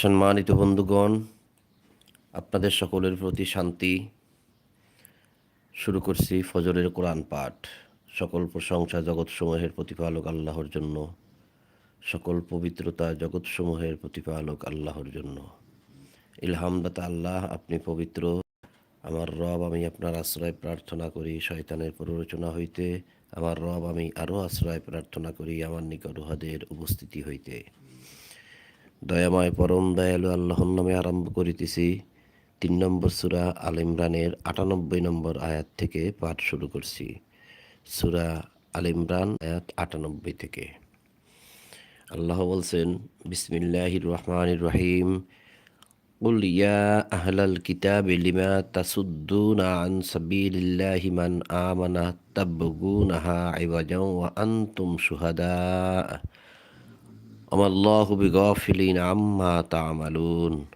সম্মানিত বন্ধুগণ, আপনাদের সকলের প্রতি শান্তি। শুরু করছি ফজরের কোরআন পাঠ। সকল প্রশংসা জগৎসমূহের প্রতিপালক আল্লাহর জন্য। সকল পবিত্রতা জগৎসমূহের প্রতিপালক আল্লাহর জন্য। ইলহামদাতা আল্লাহ আপনি পবিত্র। আমার রব, আমি আপনার আশ্রয় প্রার্থনা করি, শয়তানের প্ররোচনা হইতে। আমার রব, আমি আরও আশ্রয় প্রার্থনা করি, আমার নিকট উহাদের উপস্থিতি হইতে। দয়াময় পরম দয়ালু আল্লাহর নামে আরম্ভ করিতেছি তিন নম্বর সুরা আল ইমরানের আটানব্বই নম্বর আয়াত থেকে পাঠ শুরু করছি সুরা আল ইমরান আয়াত আটানব্বই থেকে আল্লাহ বলছেন বিসমিল্লাহির রহমানির রহিম قل يا أهل الكتاب لما تصدون عن سبيل الله من آمن تبغونها عوجا وأنتم شهداء وما الله بغافل عما تعملون.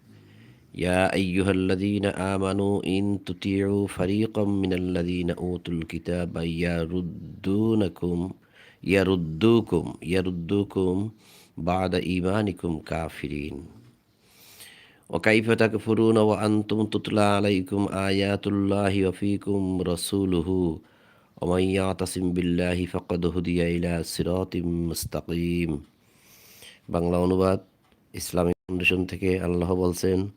يا أيها الذين آمنوا إن تطيعوا فريقا من الذين أوتوا الكتاب يردونكم يردوكم يردوكم بعد إيمانكم كافرين. وكيف تكفرون وأنتم تتلى عليكم آيات الله وفيكم رسوله؟ ومن يعتصم بالله فقد هدي إلى صراط مستقيم. বাংলা অনুবাদ, ইসলামিক ফাউন্ডেশন থেকে আল্লাহ বলছেন,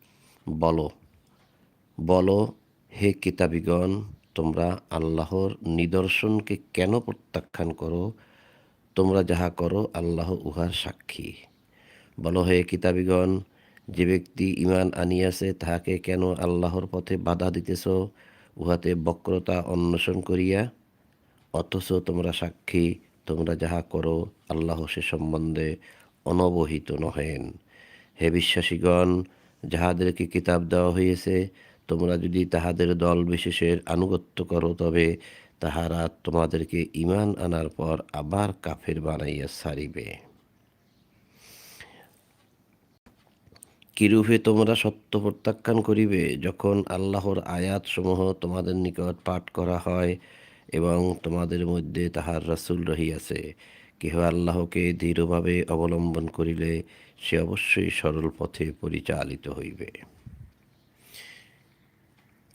বলো। বলো, হে কিতাবিগণ, তোমরা আল্লাহর নিদর্শনকে কেন প্রত্যাখ্যান করো? তোমরা যাহা করো, আল্লাহ উহার সাক্ষী। বলো, হে কিতাবিগণ, যে ব্যক্তি ইমান আনিয়াছে, তাহাকে কেন আল্লাহর পথে বাধা দিতেছ? উহাতে বক্রতা অন্বেষণ করিয়া। অথচ তোমরা সাক্ষী, তোমরা যাহা করো, আল্লাহ সে সম্বন্ধে অনবহিত নহেন। হে বিশ্বাসীগণ, যাহাদেরকে কিতাব দেওয়া হয়েছে তোমরা যদি তাহাদের দল বিশেষের আনুগত্য করো, তবে তাহারা তোমাদেরকে ইমান আনার পর আবার কাফের বানাইয়া সারিবে কিরূপে তোমরা সত্য প্রত্যাখ্যান করিবে? যখন আল্লাহর আয়াতসমূহ তোমাদের নিকট পাঠ করা হয় এবং তোমাদের মধ্যে তাহার রাসূল রহিয়াছে কেহ আল্লাহকে দৃঢ়ভাবে অবলম্বন করিলে সে অবশ্যই সরল পথে পরিচালিত হইবে।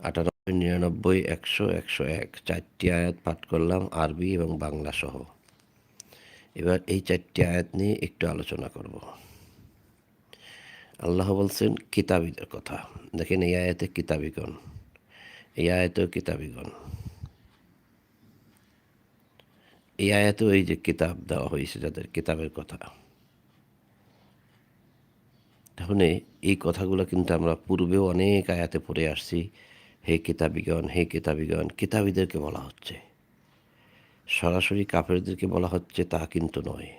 আটানব্বই, নিরানব্বই, একশো একশো এক চারটি আয়াত পাঠ করলাম, আরবি এবং বাংলা সহ। এবার এই চারটি আয়াত নিয়ে একটু আলোচনা করব। আল্লাহ বলছেন, কিতাবীদের কথা। দেখেন এই আয়াতে কিতাবিগণ, এই আয়াতেও কিতাবিগণ। এই আয়াতেও এই যে কিতাব দেওয়া হয়েছে যাদের কিতাবের কথা। তাহলে এই কথাগুলো কিন্তু আমরা পূর্বেও অনেক আয়াতে পড়ে আসছি। হে কিতাবিগণ হে কিতাবিগণ, কিতাবীদেরকে বলা হচ্ছে। সরাসরি কাফেরদেরকে বলা হচ্ছে তা কিন্তু নয়।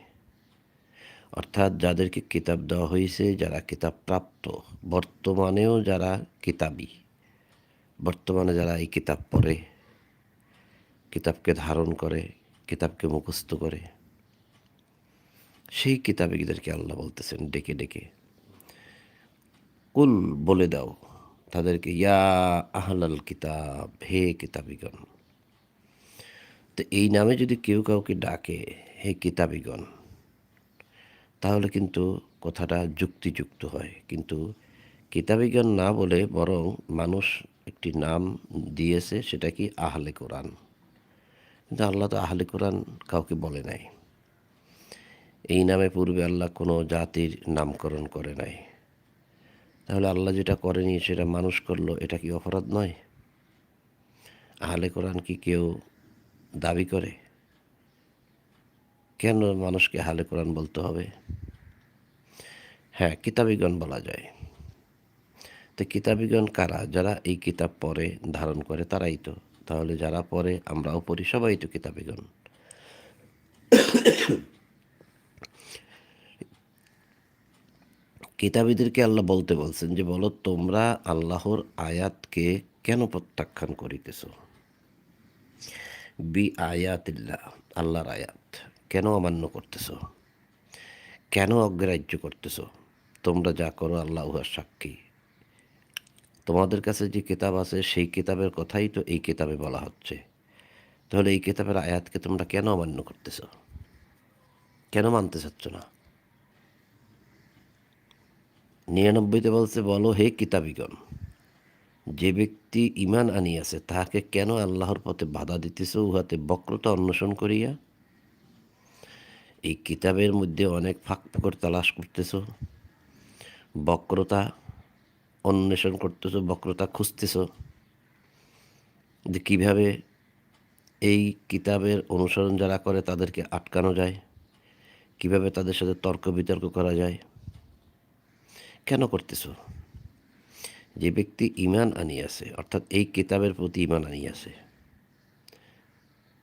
অর্থাৎ যাদেরকে কিতাব দেওয়া হয়েছে, যারা কিতাব প্রাপ্ত, বর্তমানেও যারা কিতাবি, বর্তমানে যারা এই কিতাব পড়ে, কিতাবকে ধারণ করে কিতাবকে মুখস্থ করে। সেই কিতাবীদেরকে আল্লাহ বলতেছেন, ডেকে ডেকে, কুল বলে দাও তাদেরকে, ইয়া আহলাল কিতাব, হে কিতাবিগণ। তো এই নামে যদি কেউ কাউকে ডাকে, হে কিতাবিগণ, তাহলে কিন্তু কথাটা যুক্তিযুক্ত হয়। কিন্তু কিতাবিগণ না বলে বরং মানুষ একটি নাম দিয়েছে, সেটা কি আহলে কোরআন? কিন্তু আল্লাহ তো আহলে কোরআন কাউকে বলে নাই। এই নামে পূর্বে আল্লাহ কোনো জাতির নামকরণ করে নাই। তাহলে আল্লাহ যেটা করেনি, সেটা মানুষ করল, এটা কি অপরাধ নয়? আহলে কোরআন কি কেউ দাবি করে? কেন মানুষকে আহলে কোরআন বলতে হবে? হ্যাঁ কিতাবিগণ বলা যায়। তো কিতাবিগণ কারা? যারা এই কিতাব পড়ে, ধারণ করে, তারাই তো। তাহলে যারা পড়ে, আমরাও পড়ি, সবাই তো কিতাবিগণ কিতাবীদেরকে আল্লাহ বলতে বলছেন যে, বলো তোমরা আল্লাহর আয়াতকে কেন প্রত্যাখ্যান করিতেছ? বি আয়াতিল্লাহ, আল্লাহর আয়াত। কেন অমান্য করতেছ? কেন অগ্রাহ্য করতেছ? তোমরা যা করো আল্লাহ সাক্ষী। তোমাদের কাছে যে কিতাব আছে, সেই কিতাবের কথাই তো এই কিতাবে বলা হচ্ছে। তাহলে এই কিতাবের আয়াতকে তোমরা কেন অমান্য করতেছ? কেন মানতে চাচ্ছ না? নিরানব্বইতে বলছে, বলো, হে কিতাবিগণ, যে ব্যক্তি ইমান আনিয়াছে, তাহাকে কেন আল্লাহর পথে বাধা দিতেছ, উহাতে বক্রতা অন্বেষণ করিয়া? এই কিতাবের মধ্যে অনেক ফাঁক ফোকর তালাশ করতেছ। বক্রতা অন্বেষণ করতেছ, বক্রতা খুঁজতেছ, যে কীভাবে এই কিতাবের অনুসরণ যারা করে তাদেরকে আটকানো যায়, কীভাবে তাদের সাথে তর্ক বিতর্ক করা যায়। কেন করতেছ? যে ব্যক্তি ইমান আনিয়াছে, অর্থাৎ এই কিতাবের প্রতি ইমান আনিয়াছে,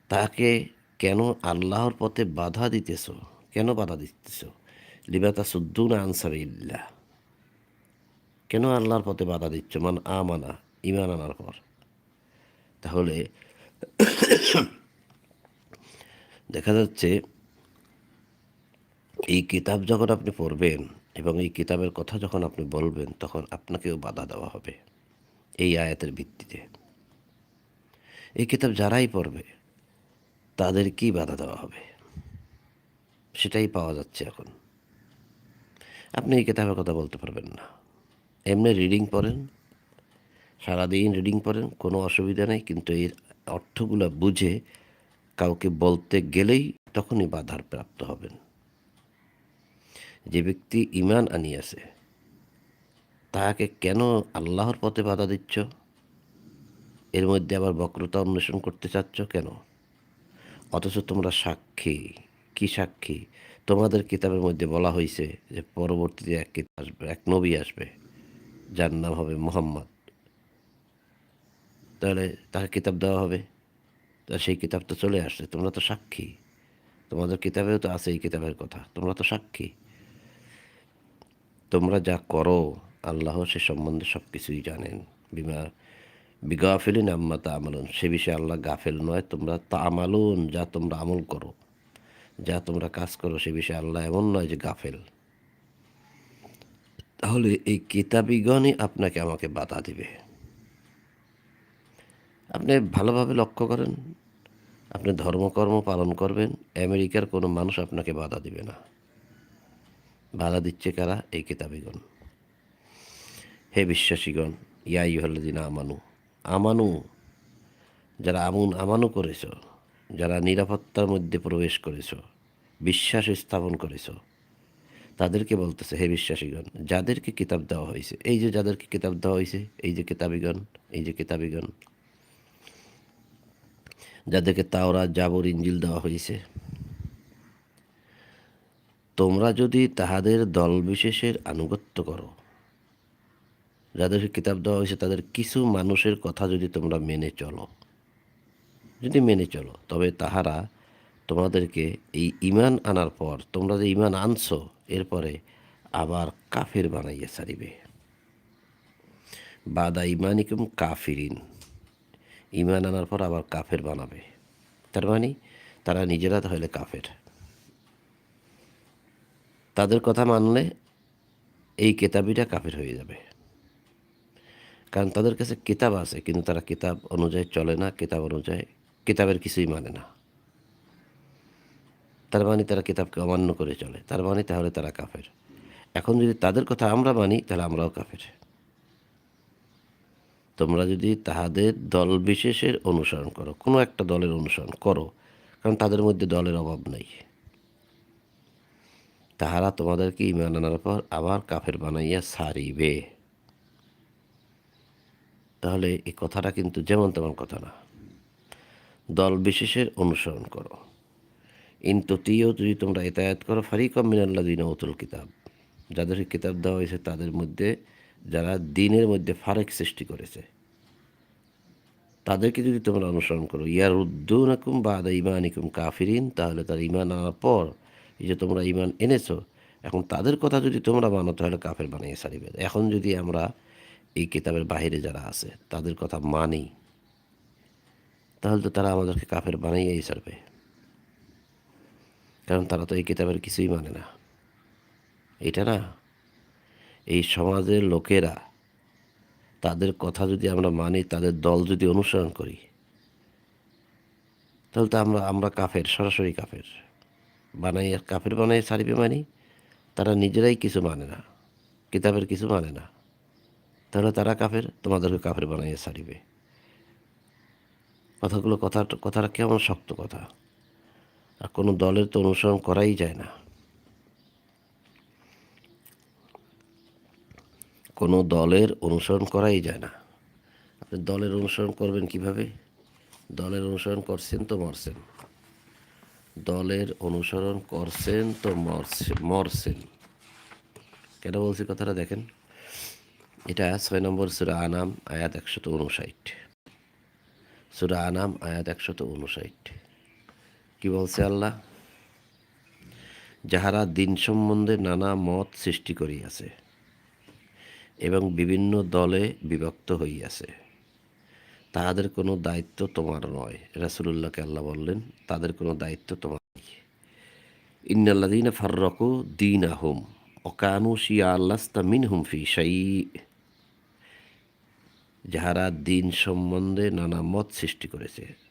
তাকে কেন আল্লাহর পথে বাধা দিতেছ? কেন বাধা দিতেছ? লিবাতা সুদ্দুন আনসার ইল্লা কেন আল্লাহর পথে বাধা দিচ্ছ? মান আমানা ইমান আনার পর। তাহলে দেখা যাচ্ছে এই কিতাব যখন আপনি পড়বেন এবং এই কিতাবের কথা যখন আপনি বলবেন, তখন আপনাকেও বাধা দেওয়া হবে এই আয়াতের ভিত্তিতে। এই কিতাব যারাই পড়বে তাদের কি বাধা দেওয়া হবে। সেটাই পাওয়া যাচ্ছে এখন। আপনি এই কিতাবের কথা বলতে পারবেন না। এমনি রিডিং পড়েন, সারাদিন রিডিং পড়েন, কোনো অসুবিধা নেই, কিন্তু এর অর্থগুলো বুঝে কাউকে বলতে গেলেই তখনই বাধার প্রাপ্ত হবেন। যে ব্যক্তি ইমান আনিয়াছে, তাহাকে কেন আল্লাহর পথে বাধা দিচ্ছ? এর মধ্যে আবার বক্রতা অন্বেষণ করতে চাচ্ছ কেন? অথচ তোমরা সাক্ষী। কি সাক্ষী? তোমাদের কিতাবের মধ্যে বলা হয়েছে যে পরবর্তীতে এক কিতাব আসবে, এক নবী আসবে। যার নাম হবে মোহাম্মদ। তাহলে তাকে কিতাব দেওয়া হবে। তা সেই কিতাব তো চলে আসছে। তোমরা তো সাক্ষী। তোমাদের কিতাবেও তো আছে এই কিতাবের কথা। তোমরা তো সাক্ষী। তোমরা যা করো আল্লাহ সে সম্বন্ধে সব কিছুই জানেন। বিমা বিগাফেলিন আম্মা তা আমলুন সে বিষয়ে আল্লাহ গাফেল নয়। তোমরা তা আমালুন যা তোমরা আমল করো। যা তোমরা কাজ করো, সে বিষয়ে আল্লাহ এমন নয় যে গাফেল। তাহলে এই কিতাবিগণই আপনাকে আমাকে বাধা দিবে। আপনি ভালোভাবে লক্ষ্য করেন, আপনি ধর্মকর্ম পালন করবেন, আমেরিকার কোনো মানুষ আপনাকে বাধা দিবে না। বাধা দিচ্ছে কারা? এই কিতাবিগণ। হে বিশ্বাসীগণ, ইয়া ইহল্লাদিন আমানু আমানু, যারা আমুন আমানু করেছ, যারা নিরাপত্তার মধ্যে প্রবেশ করেছ, বিশ্বাস স্থাপন করেছ তাদেরকে বলতেছে, হে বিশ্বাসীগণ, যাদেরকে কিতাব দেওয়া হয়েছে এই যে যাদেরকে কিতাব দেওয়া হয়েছে, এই যে কিতাবিগণ, এই যে কিতাবিগণ, যাদেরকে তাওরা জাবর ইঞ্জিল দেওয়া হয়েছে। তোমরা যদি তাহাদের দল বিশেষের আনুগত্য করো, যাদেরকে কিতাব দেওয়া হয়েছে, তাদের কিছু মানুষের কথা যদি তোমরা মেনে চলো, যদি মেনে চলো, তবে তাহারা তোমাদেরকে এই ইমান আনার পর, তোমরা যে ইমান আনছো এরপরে আবার কাফের বানাইয়া ছাড়িবে। বাদা ইমানিকুম কাফিরিন। ইমান আনার পর আবার কাফের বানাবে। তার মানে তারা নিজেরা তাহলে কাফের। তাদের কথা মানলে এই কেতাবিটা কাফের হয়ে যাবে। কারণ তাদের কাছে কিতাব আছে, কিন্তু তারা কিতাব অনুযায়ী চলে না, কিতাব অনুযায়ী কিতাবের কিছুই মানে না। তার মানে তারা কিতাবকে অমান্য করে চলে। তার মানে তাহলে তারা কাফের। এখন যদি তাদের কথা আমরা মানি, তাহলে আমরাও কাফের। তোমরা যদি তাহাদের দল বিশেষের অনুসরণ করো, কোনো একটা দলের অনুসরণ করো, কারণ তাদের মধ্যে দলের অভাব নেই। তাহারা তোমাদেরকে ইমান আনার পর আবার কাফের বানাইয়া সারিবে তাহলে এই কথাটা কিন্তু যেমন তেমন কথা না। দল বিশেষের অনুসরণ করো। ইনততিও যদি তোমরা এতায়াত করো, ফারিকম মিনাল্লা দিন অতুল কিতাব যাদেরকে কিতাব দেওয়া হয়েছে, তাদের মধ্যে যারা দিনের মধ্যে ফারেক সৃষ্টি করেছে, তাদেরকে যদি তোমরা অনুসরণ করো ইয়ার উদ্দুনাকুম বা আদা ইমানিকুম কাফিরিন, তাহলে তার ইমান আনার পর এই যে তোমরা ইমান এনেছো, এখন তাদের কথা যদি তোমরা মানো, তাহলে কাফের বানিয়ে সারিবে এখন যদি আমরা এই কিতাবের বাইরে যারা আছে, তাদের কথা মানি, তাহলে তো তারা আমাদেরকে কাফের বানাইয়াই সারবে কারণ তারা তো এই কিতাবের কিছুই মানে না। এটা না, এই সমাজের লোকেরা, তাদের কথা যদি আমরা মানি, তাদের দল যদি অনুসরণ করি, তাহলে তো আমরা আমরা কাফের, সরাসরি কাফের। বানাই আর কাফের বানাই সারিবে মানি তারা নিজেরাই কিছু মানে না, কিতাবের কিছু মানে না। তাহলে তারা কাফের, তোমাদেরকে কাফের বানাইয়ে সারিবে। কথাগুলো কথা কথাটা কেমন শক্ত কথা? আর কোনো দলের তো অনুসরণ করাই যায় না। কোনো দলের অনুসরণ করাই যায় না। আপনি দলের অনুসরণ করবেন কীভাবে? দলের অনুসরণ করছেন তো মরছেন। দলের অনুসরণ করছেন তো মরছে, মরছেন। কেন বলছি কথাটা দেখেন? এটা ছয় নম্বর সুরা আনাম, আয়াত একশত উনষাট। সুরা আনাম, আয়াত একশত উনষাট। কি বলছে আল্লাহ? যাহারা দিন সম্বন্ধে নানা মত সৃষ্টি করিয়াছে এবং বিভিন্ন দলে বিভক্ত হইয়াছে, তাহাদের কোনো দায়িত্ব তোমার নয়। রাসুলুল্লাহকে আল্লাহ বললেন, তাদের কোনো দায়িত্ব তোমার নেই। ইন্নাল্লাদিন ফার্রকু দিন আহম অকানু শিয়া আল্লাস্তা মিন হুম ফি সাই যাহারা দিন সম্বন্ধে নানা মত সৃষ্টি করেছে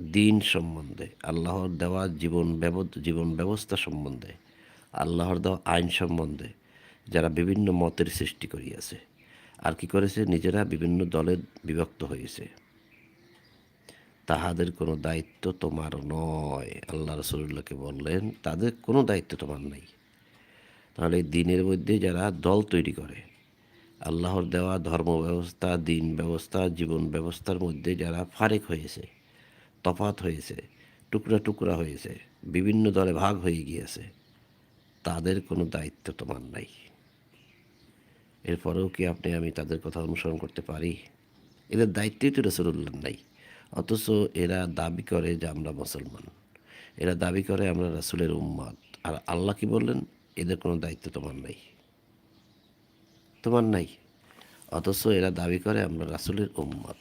দিন সম্বন্ধে, আল্লাহর দেওয়া জীবন জীবন ব্যবস্থা সম্বন্ধে, আল্লাহর দেওয়া আইন সম্বন্ধে যারা বিভিন্ন মতের সৃষ্টি করিয়াছে। আর কি করেছে? নিজেরা বিভিন্ন দলে বিভক্ত হয়েছে তাহাদের কোনো দায়িত্ব তোমার নয়, আল্লাহ রসুল্লাহকে বললেন। তাদের কোনো দায়িত্ব তোমার নাই। তাহলে দিনের মধ্যে যারা দল তৈরি করে, আল্লাহর দেওয়া ধর্ম ব্যবস্থা, দিন ব্যবস্থা, জীবন ব্যবস্থার মধ্যে যারা ফারেক হয়েছে তফাত হয়েছে, টুকরা টুকরা হয়েছে, বিভিন্ন দলে ভাগ হয়ে গিয়েছে, তাদের কোনো দায়িত্ব তোমার নাই। এরপরেও কি আপনি আমি তাদের কথা অনুসরণ করতে পারি? এদের দায়িত্বই তো রসুল্লাহ নাই। অথচ এরা দাবি করে যে আমরা মুসলমান। এরা দাবি করে আমরা রাসুলের উম্মাদ আর আল্লাহ কি বললেন? এদের কোনো দায়িত্ব তোমার নাই। তোমার নাই। অথচ এরা দাবি করে আমরা রাসুলের উম্মাদ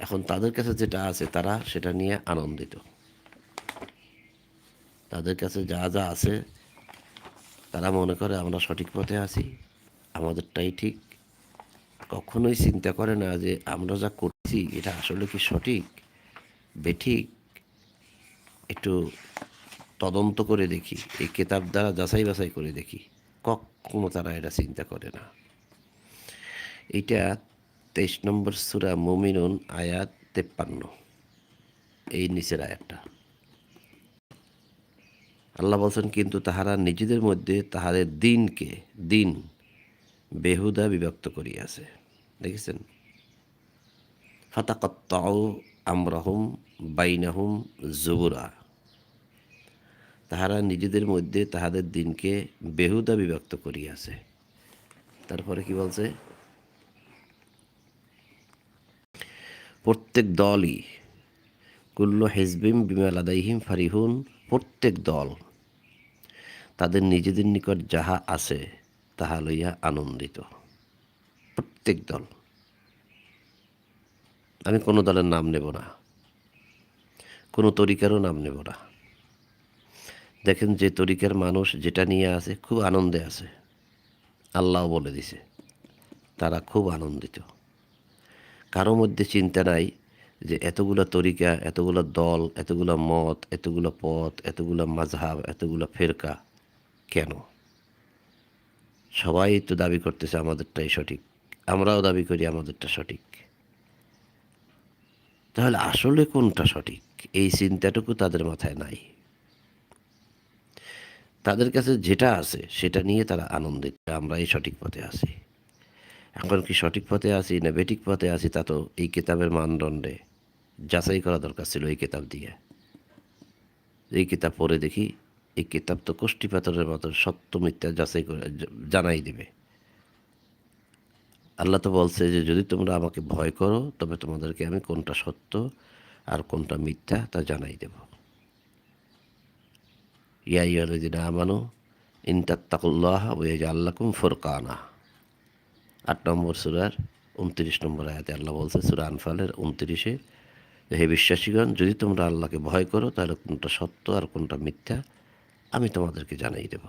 এখন তাদের কাছে যেটা আছে, তারা সেটা নিয়ে আনন্দিত। তাদের কাছে যা যা আছে, তারা মনে করে আমরা সঠিক পথে আছি, আমাদেরটাই ঠিক। কখনোই চিন্তা করে না যে আমরা যা করছি, এটা আসলে কি সঠিক? বেঠিক? একটু তদন্ত করে দেখি, এই কেতাব দ্বারা যাচাই বাছাই করে দেখি। কখনো তারা এটা চিন্তা করে না। এইটা তেইশ নম্বর সুরা মুমিনুন, আয়াত তেপ্পান্ন। এই নিচের আয়াতটা। আল্লাহ বলছেন, কিন্তু তাহারা নিজেদের মধ্যে তাহাদের দিনকে দিন বেহুদা বিভক্ত করিয়াছে। দেখেছেন? ফাতাকত্তাও আমরাহুম বাইনাহুম জুবুরা। তাহারা নিজেদের মধ্যে তাহাদের দিনকে বেহুদা বিভক্ত করিয়াছে। তারপরে কি বলছে? প্রত্যেক দলই, কুল্ল হেজবিম বিমাল আদাইহিম ফারিহুন, প্রত্যেক দল তাদের নিজেদের নিকট যাহা আছে তাহা লইয়া আনন্দিত। প্রত্যেক দল। আমি কোনো দলের নাম নেব না। কোনো তরিকারও নাম নেব না। দেখেন যে তরিকার মানুষ যেটা নিয়ে আছে খুব আনন্দে আছে। আল্লাহ বলে দিছে, তারা খুব আনন্দিত। কারও মধ্যে চিন্তা নাই যে এতগুলো তরিকা, এতগুলো দল, এতগুলো মত, এতগুলো পথ, এতগুলো মাঝহাব এতগুলো ফেরকা কেন? সবাই তো দাবি করতেছে আমাদেরটাই সঠিক। আমরাও দাবি করি আমাদেরটা সঠিক। তাহলে আসলে কোনটা সঠিক? এই চিন্তাটুকু তাদের মাথায় নাই। তাদের কাছে যেটা আছে সেটা নিয়ে তারা আনন্দিত আমরাই সঠিক পথে আছি। এখন কি সঠিক পথে আছি না বেঠিক পথে আছি তা তো এই কিতাবের মানদণ্ডে যাচাই করা দরকার ছিল এই কিতাব দিয়ে। এই কিতাব পড়ে দেখি, এই কিতাব তো কোষ্ঠী পাথরের মতো সত্য মিথ্যা যাচাই করে জানাই দেবে। আল্লাহ তো বলছে যে যদি তোমরা আমাকে ভয় করো, তবে তোমাদেরকে আমি কোনটা সত্য আর কোনটা মিথ্যা তা জানাই দেব। ইয়াইয়ালদিনা আমানো ইনতাত্তাকুল্লাহ ওয়াজ আল্লাকুম ফুরকানা। আট নম্বর সুরার উনত্রিশ নম্বর আয়াতে আল্লাহ বলছে, সুরা আনফালের উনত্রিশে, হে বিশ্বাসীগণ, যদি তোমরা আল্লাহকে ভয় করো, তাহলে কোনটা সত্য আর কোনটা মিথ্যা আমি তোমাদেরকে জানাই দেব।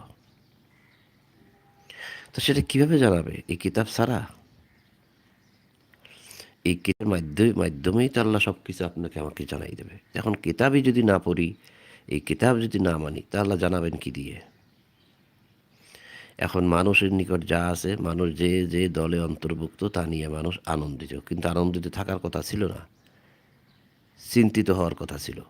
তো সেটা কীভাবে জানাবে? এই কিতাব ছাড়া? এই কিতাবের মাধ্যমে, মাধ্যমেই তো আল্লাহ সব কিছু আপনাকে আমাকে জানাই দেবে। এখন কিতাবই যদি না পড়ি, এই কিতাব যদি না মানি, তা আল্লাহ জানাবেন কি দিয়ে? এখন মানুষের নিকট যা আছে, মানুষ যে যে দলে অন্তর্ভুক্ত, তা নিয়ে মানুষ আনন্দিত। কিন্তু আনন্দিত থাকার কথা ছিল না। চিন্তিত হওয়ার কথা ছিল।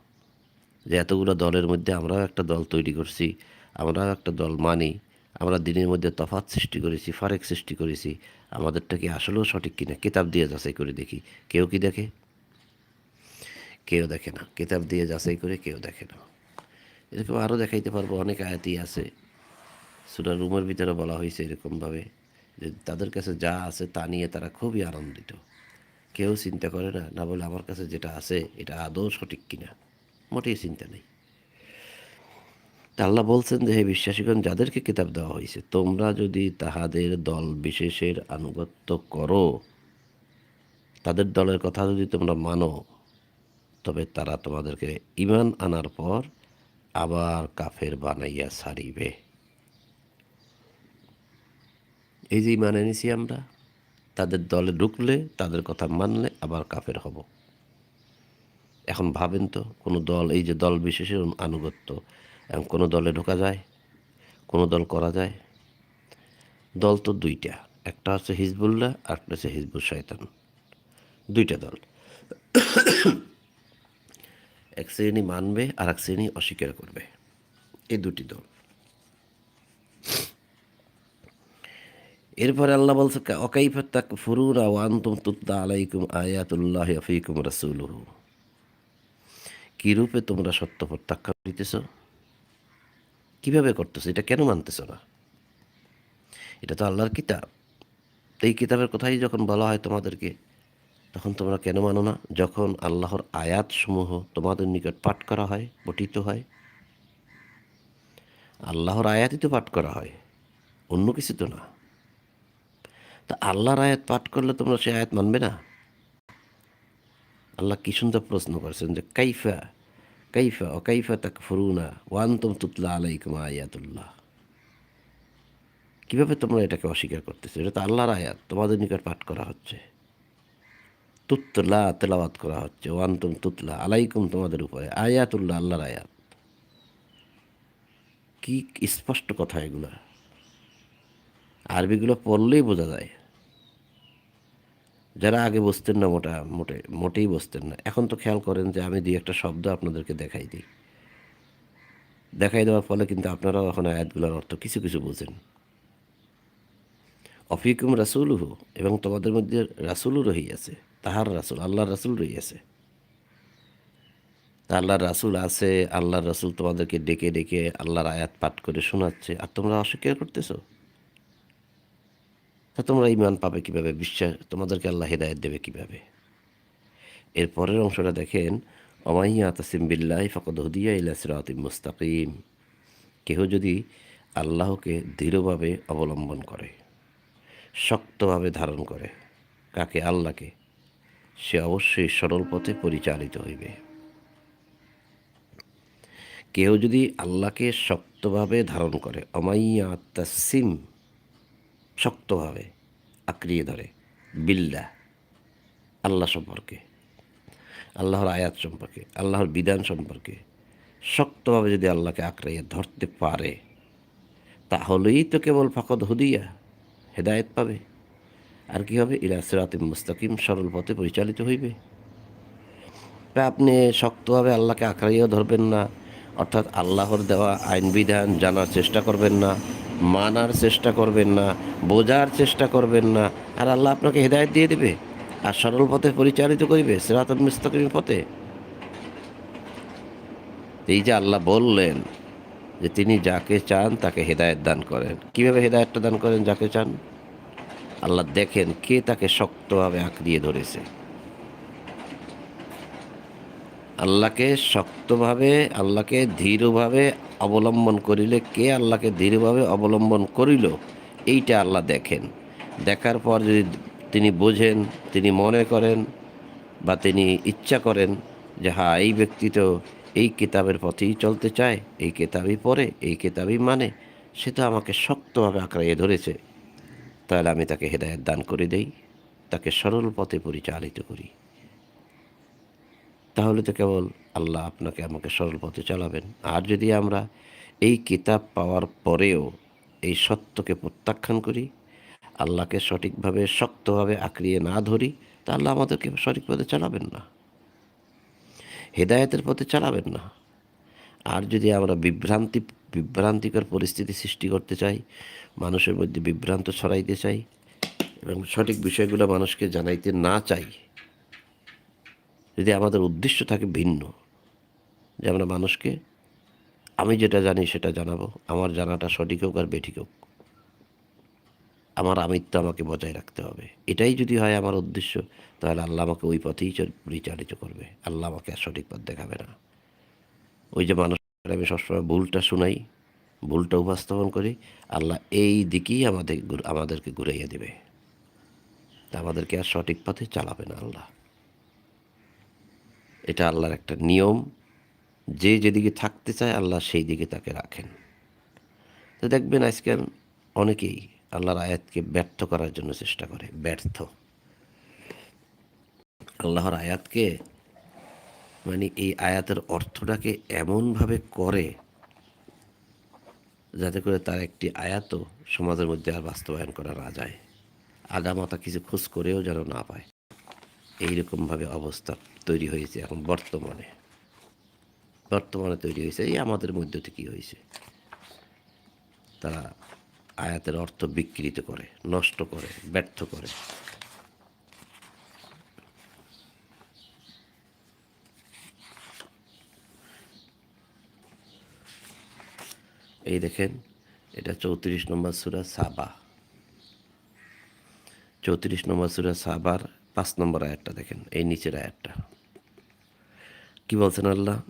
যে এতগুলো দলের মধ্যে আমরাও একটা দল তৈরি করছি, আমরাও একটা দল মানি, আমরা দিনের মধ্যে তফাৎ সৃষ্টি করেছি, ফারেক সৃষ্টি করেছি, আমাদেরটা কি আসলেও সঠিক কিনা? কিতাব দিয়ে যাচাই করে দেখি। কেউ কি দেখে? কেউ দেখে না। কিতাব দিয়ে যাচাই করে কেউ দেখে না। এরকম আরও দেখাইতে পারব, অনেক আয়াতি আছে। সুরা রুমের ভিতরে বলা হয়েছে এরকমভাবে যে তাদের কাছে যা আছে তা নিয়ে তারা খুবই আনন্দিত। কেউ চিন্তা করে না না বলে আমার কাছে যেটা আছে এটা আদৌ সঠিক কিনা। মোটেই চিন্তা নেই। আল্লাহ বলছেন যে, হে বিশ্বাসীগণ, যাদেরকে কিতাব দেওয়া হয়েছে, তোমরা যদি তাহাদের দল বিশেষের আনুগত্য করো, তাদের দলের কথা যদি তোমরা মানো, তবে তারা তোমাদেরকে ইমান আনার পর আবার কাফের বানাইয়া ছাড়িবে। এই যে ইমান এনেছি আমরা, তাদের দলে ঢুকলে তাদের কথা মানলে আবার কাফের হব। এখন ভাবেন তো, কোনো দল, এই যে দল বিশেষের আনুগত্য, এখন কোনো দলে ঢোকা যায়, কোনো দল করা যায়। দল তো দুইটা, একটা হচ্ছে হিজবুল্লাহ একটা হচ্ছে হিজবুল শয়তান। দুইটা দল। এক শ্রেণি মানবে, আর এক শ্রেণি অস্বীকার করবে। এই দুটি দল। এরপরে আল্লাহ বলছে অকাইফা তাক ফুরুরা ওয়ান্তুম তুত্তা আলাইকুম আয়াতুল্লাহ আফিকুম রাসুলহু। কি রূপে তোমরা সত্য প্রত্যাখ্যান করিতেছ? কীভাবে করতেছো? এটা কেন মানতেছ না? এটা তো আল্লাহর কিতাব। এই কিতাবের কথাই যখন বলা হয় তোমাদেরকে, তখন তোমরা কেন মানো না? যখন আল্লাহর আয়াতসমূহ তোমাদের নিকট পাঠ করা হয়, পঠিত হয়, আল্লাহর আয়াতই তো পাঠ করা হয়, অন্য কিছু তো না। তা আল্লাহর আয়াত পাঠ করলে তোমরা সে আয়াত মানবে না? আল্লাহ কি সুন্দর প্রশ্ন করেছেন যে কাইফা কাইফা ও কাইফা তাক ফুরুনা ওয়ান্তম তুতলা আলাইকুম আয়াতুল্লাহ। কীভাবে তোমরা এটাকে অস্বীকার করতেছো? এটা তো আল্লাহর আয়াত, তোমাদের নিকট পাঠ করা হচ্ছে। তুতলা তেলাওয়াত করা হচ্ছে ওয়ান্তম তুতলা আলাইকুম তোমাদের উপরে, আয়াতুল্লাহ আল্লাহর আয়াত। কি স্পষ্ট কথা এগুলা? আরবিগুলো পড়লেই বোঝা যায়। যারা আগে বসতেন না মোটা, মোটে, মোটেই বসতেন না। এখন তো খেয়াল করেন যে আমি দুই একটা শব্দ আপনাদেরকে দেখাই দিই। দেখাই দেওয়ার ফলে কিন্তু আপনারাও এখন আয়াতগুলোর অর্থ কিছু কিছু বোঝেন। অফিকুম রাসুলহু, এবং তোমাদের মধ্যে রাসুলও রহিয়াছে তাহার রাসুল, আল্লাহর রাসুল রহিয়াছে তা আল্লাহর রাসুল আছে, আল্লাহর রাসুল তোমাদেরকে ডেকে ডেকে আল্লাহর আয়াত পাঠ করে শোনাচ্ছে। আর তোমরা অস্বীকার করতেছো? তা তোমরা ইমান পাবে কীভাবে? বিশ্বাস তোমাদেরকে আল্লাহ হেদায়ত দেবে কীভাবে? এর পরের অংশটা দেখেন অমাইয়া তাসিম বিল্লাহ ফকদ হুদিয়া ইলা সিরাতিম মুস্তাকিম। কেহ যদি আল্লাহকে দৃঢ়ভাবে অবলম্বন করে, শক্তভাবে ধারণ করে, কাকে? আল্লাহকে, সে অবশ্যই সরল পথে পরিচালিত হইবে। কেউ যদি আল্লাহকে শক্তভাবে ধারণ করে অমাইয়া তাসিম শক্তভাবে আঁকড়িয়ে ধরে। বিল্লা আল্লাহ সম্পর্কে, আল্লাহর আয়াত সম্পর্কে, আল্লাহর বিধান সম্পর্কে শক্তভাবে যদি আল্লাহকে আঁকড়াইয়ে ধরতে পারে, তাহলেই তো কেবল ফাকদ হুদিয়া হেদায়েত পাবে। আর কি হবে? ইলা সিরাতিম মুস্তাকিম সরল পথে পরিচালিত হইবে। তা আপনি শক্তভাবে আল্লাহকে আঁকড়াইয়েও ধরবেন না, অর্থাৎ আল্লাহর দেওয়া আইন বিধান জানার চেষ্টা করবেন না মানার চেষ্টা করবেন না, বোঝার চেষ্টা করবেন না, আর আল্লাহ আপনাকে হেদায়ত দিয়ে দেবে আর সরল পথে পরিচালিত করিবে সেরাতন মুস্তাকিম পথে। এই যে আল্লাহ বললেন যে তিনি যাকে চান তাকে হেদায়ত দান করেন। কীভাবে হেদায়তটা দান করেন যাকে চান? আল্লাহ দেখেন কে তাকে শক্তভাবে আঁকড়িয়ে ধরেছে। আল্লাহকে শক্তভাবে, আল্লাহকে ধীরভাবে অবলম্বন করিলে কে আল্লাহকে দৃঢ়ভাবে অবলম্বন করিল, এইটা আল্লাহ দেখেন। দেখার পর যদি তিনি বোঝেন, তিনি মনে করেন বা তিনি ইচ্ছা করেন যে হ্যাঁ এই ব্যক্তি তো এই কিতাবের পথেই চলতে চায়, এই কিতাবই পড়ে, এই কিতাবই মানে সে তো আমাকে শক্তভাবে আঁকড়াইয়ে ধরেছে। তাহলে আমি তাকে হেদায়ত দান করে দেই, তাকে সরল পথে পরিচালিত করি। তাহলে তো কেবল আল্লাহ আপনাকে আমাকে সরল পথে চালাবেন। আর যদি আমরা এই কিতাব পাওয়ার পরেও এই সত্যকে প্রত্যাখ্যান করি, আল্লাহকে সঠিকভাবে, শক্তভাবে আঁকড়িয়ে না ধরি তা আল্লাহ আমাদেরকে সঠিক পথে চালাবেন না। হেদায়েতের পথে চালাবেন না। আর যদি আমরা বিভ্রান্তি, বিভ্রান্তিকর পরিস্থিতি সৃষ্টি করতে চাই, মানুষের মধ্যে বিভ্রান্ত ছড়াইতে চাই এবং সঠিক বিষয়গুলো মানুষকে জানাইতে না চাই যদি আমাদের উদ্দেশ্য থাকে ভিন্ন, যে আমরা মানুষকে, আমি যেটা জানি সেটা জানাব, আমার জানাটা সঠিক হোক আর বেঠিক হোক। আমার আমিত্ব আমাকে বজায় রাখতে হবে। এটাই যদি হয় আমার উদ্দেশ্য, তাহলে আল্লাহ আমাকে ওই পথেই চল- পরিচালিত করবে। আল্লাহ আমাকে আর সঠিক পথ দেখাবে না। ওই যে মানুষ, আমি সবসময় ভুলটা শুনাই, ভুলটা উপস্থাপন করি, আল্লাহ এই দিকেই আমাদের, আমাদেরকে ঘুরাইয়া দেবে। তা আমাদেরকে আর সঠিক পথে চালাবে না আল্লাহ। এটা আল্লাহর একটা নিয়ম। যে যেদিকে থাকতে চায় আল্লাহ সেই দিকে তাকে রাখেন। তো দেখবেন আজকাল অনেকেই আল্লাহর আয়াতকে ব্যর্থ করার জন্য চেষ্টা করে, ব্যর্থ। আল্লাহর আয়াতকে মানে এই আয়াতের অর্থটাকে এমনভাবে করে যাতে করে তার একটি আয়াতও সমাজের মধ্যে আর বাস্তবায়ন করা না যায়। আগামাতা কিছু খোঁজ করেও যেন না পায়। এইরকমভাবে অবস্থা তৈরি হয়েছে এখন বর্তমানে। বর্তমানে তৈরি হয়েছে। এই আমাদের মধ্য থেকেই হয়েছে? তারা আয়াতের অর্থ বিকৃত করে, নষ্ট করে, ব্যর্থ করে। এই দেখেন, এটা চৌত্রিশ নম্বর সুরা সাবা। চৌত্রিশ নম্বর সুরা সাবার পাঁচ নম্বর আয়াতটা দেখেন, এই নিচের আয়াতটা। কি বলছেন আল্লাহ?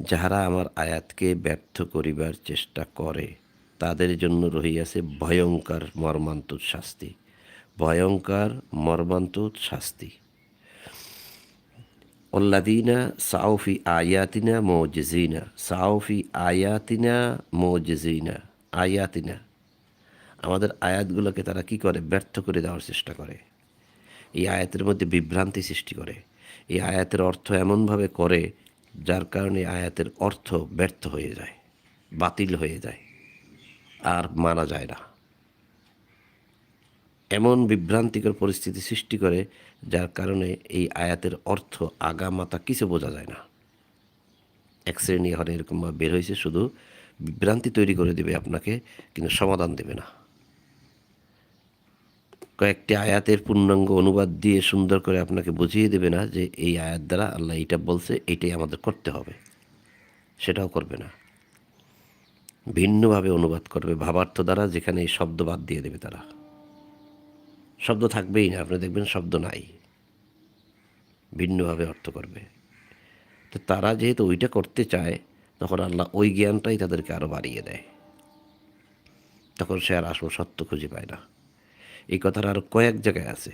যাহারা আমার আয়াতকে ব্যর্থ করিবার চেষ্টা করে, তাদের জন্য রহিয়াছে ভয়ঙ্কর মর্মান্তুদ শাস্তি। ভয়ঙ্কর মর্মান্তুদ শাস্তি। ওল্লাদিনা সাউফি আয়াতিনা মোজেজিনা সাউফি আয়াতিনা মোজেজিনা আয়াতিনা। আমাদের আয়াতগুলোকে তারা কি করে? ব্যর্থ করে দেওয়ার চেষ্টা করে। এই আয়াতের মধ্যে বিভ্রান্তি সৃষ্টি করে। এই আয়াতের অর্থ এমনভাবে করে যার কারণে আয়াতের অর্থ ব্যর্থ হয়ে যায়, বাতিল হয়ে যায়, আর মানা যায় না। এমন বিভ্রান্তিকর পরিস্থিতি সৃষ্টি করে যার কারণে এই আয়াতের অর্থ আগামাতা কিছু বোঝা যায় না। এক শ্রেণি এখন এরকমভাবে বের হয়েছে, শুধু বিভ্রান্তি তৈরি করে দেবে আপনাকে, কিন্তু সমাধান দেবে না। কয়েকটি আয়াতের পূর্ণাঙ্গ অনুবাদ দিয়ে সুন্দর করে আপনাকে বুঝিয়ে দেবে না যে এই আয়াত দ্বারা আল্লাহ এইটা বলছে এটাই আমাদের করতে হবে। সেটাও করবে না। ভিন্নভাবে অনুবাদ করবে ভাবার্থ দ্বারা, যেখানে এই শব্দ বাদ দিয়ে দেবে তারা। শব্দ থাকবেই না, আপনি দেখবেন শব্দ নাই। ভিন্নভাবে অর্থ করবে। তো তারা যেহেতু ওইটা করতে চায়, তখন আল্লাহ ওই জ্ঞানটাই তাদেরকে আরও বাড়িয়ে দেয়। তখন সে আর আসল সত্য খুঁজে পায় না। এই কথাটা আরও কয়েক জায়গায় আছে।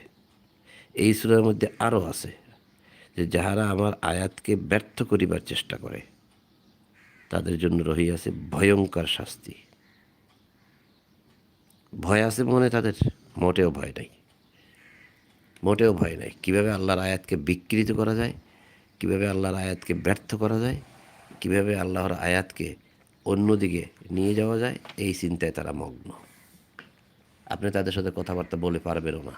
এই সুরের মধ্যে আরও আছে যে যাহারা আমার আয়াতকে ব্যর্থ করিবার চেষ্টা করে, তাদের জন্য রহিয়াছে ভয়ঙ্কর শাস্তি। ভয় আছে মনে তাদের, মোটেও ভয় নাই। মোটেও ভয় নাই। কীভাবে আল্লাহর আয়াতকে বিকৃত করা যায়, কীভাবে আল্লাহর আয়াতকে ব্যর্থ করা যায়, কীভাবে আল্লাহর আয়াতকে অন্যদিকে নিয়ে যাওয়া যায়, এই চিন্তায় তারা মগ্ন। আপনি তাদের সাথে কথাবার্তা বলে পারবেনও না।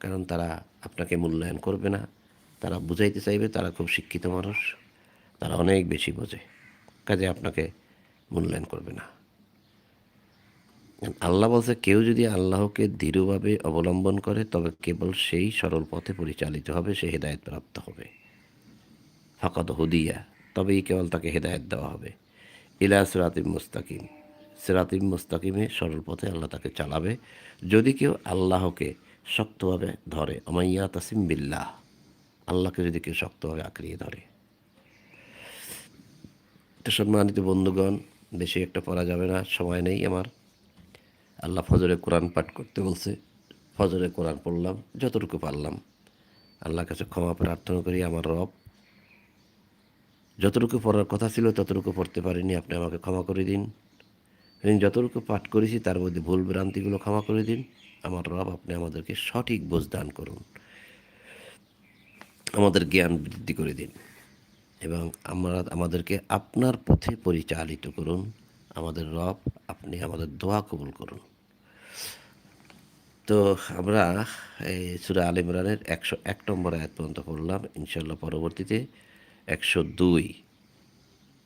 কারণ তারা আপনাকে মূল্যায়ন করবে না। তারা বুঝাইতে চাইবে, তারা খুব শিক্ষিত মানুষ। তারা অনেক বেশি বোঝে। কাজে আপনাকে মূল্যায়ন করবে না। আল্লাহ বলছে, কেউ যদি আল্লাহকে দৃঢ়ভাবে অবলম্বন করে, তবে কেবল সেই সরল পথে পরিচালিত হবে, সে হেদায়ত প্রাপ্ত হবে। ফাকত হুদিয়া, তবেই কেবল তাকে হেদায়ত দেওয়া হবে। ইলা সুরাতি মুস্তাকিম। সেরাতিম মুস্তাকিমে সরল পথে আল্লাহ তাকে চালাবে। যদি কেউ আল্লাহকে শক্তভাবে ধরে অমাইয়া তাসিম বিল্লাহ, আল্লাহকে যদি কেউ শক্তভাবে আঁকড়িয়ে ধরে। তো সম্মানিত বন্ধুগণ, বেশি একটা পড়া যাবে না, সময় নেই আমার। আল্লাহ ফজরে কোরআন পাঠ করতে বলছে ফজরে কোরআন পড়লাম, যতটুকু পারলাম। আল্লাহর কাছে ক্ষমা প্রার্থনা করি আমার রব। যতটুকু পড়ার কথা ছিল ততটুকু পড়তে পারিনি, আপনি আমাকে ক্ষমা করে দিন। এবং যতটুকু পাঠ করেছি, তার মধ্যে ভুল ভ্রান্তিগুলো ক্ষমা করে দিন। আমার রব, আপনি আমাদেরকে সঠিক বোঝ দান করুন। আমাদের জ্ঞান বৃদ্ধি করে দিন এবং আমরা, আমাদেরকে আপনার পথে পরিচালিত করুন। আমাদের রব, আপনি আমাদের দোয়া কবুল করুন। তো আমরা এই সুরা আল ইমরানের একশো এক নম্বর আয়াত পর্যন্ত পড়লাম। ইনশাল্লাহ পরবর্তীতে একশো দুই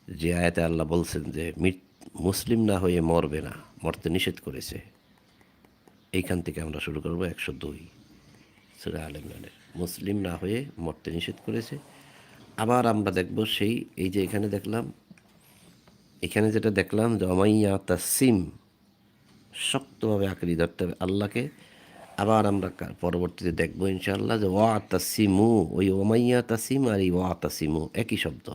যে আয়াতে আল্লাহ বলছেন যে মৃত- মুসলিম না হয়ে মরবে না, মরতে নিষেধ করেছে। এইখান থেকে আমরা শুরু করব একশো দুই সুরা আল ইমরানের। মুসলিম না হয়ে মরতে নিষেধ করেছে। আবার আমরা দেখব সেই, এই যে এখানে দেখলাম, এখানে যেটা দেখলাম যে অমাইয়া তাসিম শক্তভাবে আঁকড়ি ধরতে হবে আল্লাহকে। আবার আমরা পরবর্তীতে দেখব ইনশাআল্লাহ যে ওয়া তাসিমু ওই ওমাইয়া তাসিম আর এই ওয়া তাসিমু একই শব্দ।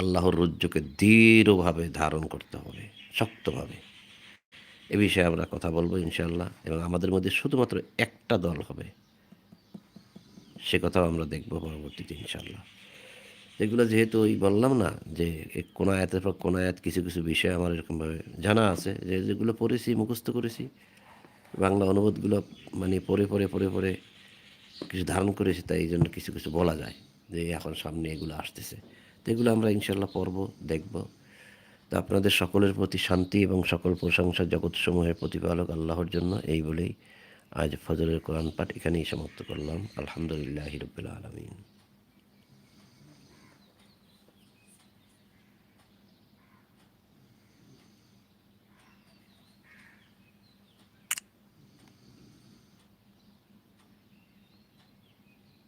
আল্লাহর রুজ্জুকে দৃঢ়ভাবে ধারণ করতে হবে, শক্তভাবে। এ বিষয়ে আমরা কথা বলব ইনশাল্লাহ এবং আমাদের মধ্যে শুধুমাত্র একটা দল হবে। সে কথাও আমরা দেখব পরবর্তীতে ইনশাল্লাহ এগুলো যেহেতু ওই বললাম না যে কোন আয়াতের পর কোন আয়াত কিছু কিছু বিষয় আমার এরকমভাবে জানা আছে, যে যেগুলো পড়েছি, মুখস্থ করেছি, বাংলা অনুবাদগুলো মানে পরে পরে পরে পরে কিছু ধারণ করেছি, তাই এই জন্য কিছু কিছু বলা যায় যে এখন সামনে এগুলো আসতেছে। এগুলো আমরা ইনশাল্লাহ পর্ব দেখব। তো আপনাদের সকলের প্রতি শান্তি এবং সকল প্রশংসা জগৎসমূহের প্রতিপালক আল্লাহর জন্য, এই বলেই আজ ফজরের কোরআন পাঠ এখানেই সমাপ্ত করলাম। আলহামদুলিল্লাহ হিরবুল্লা আলমিন।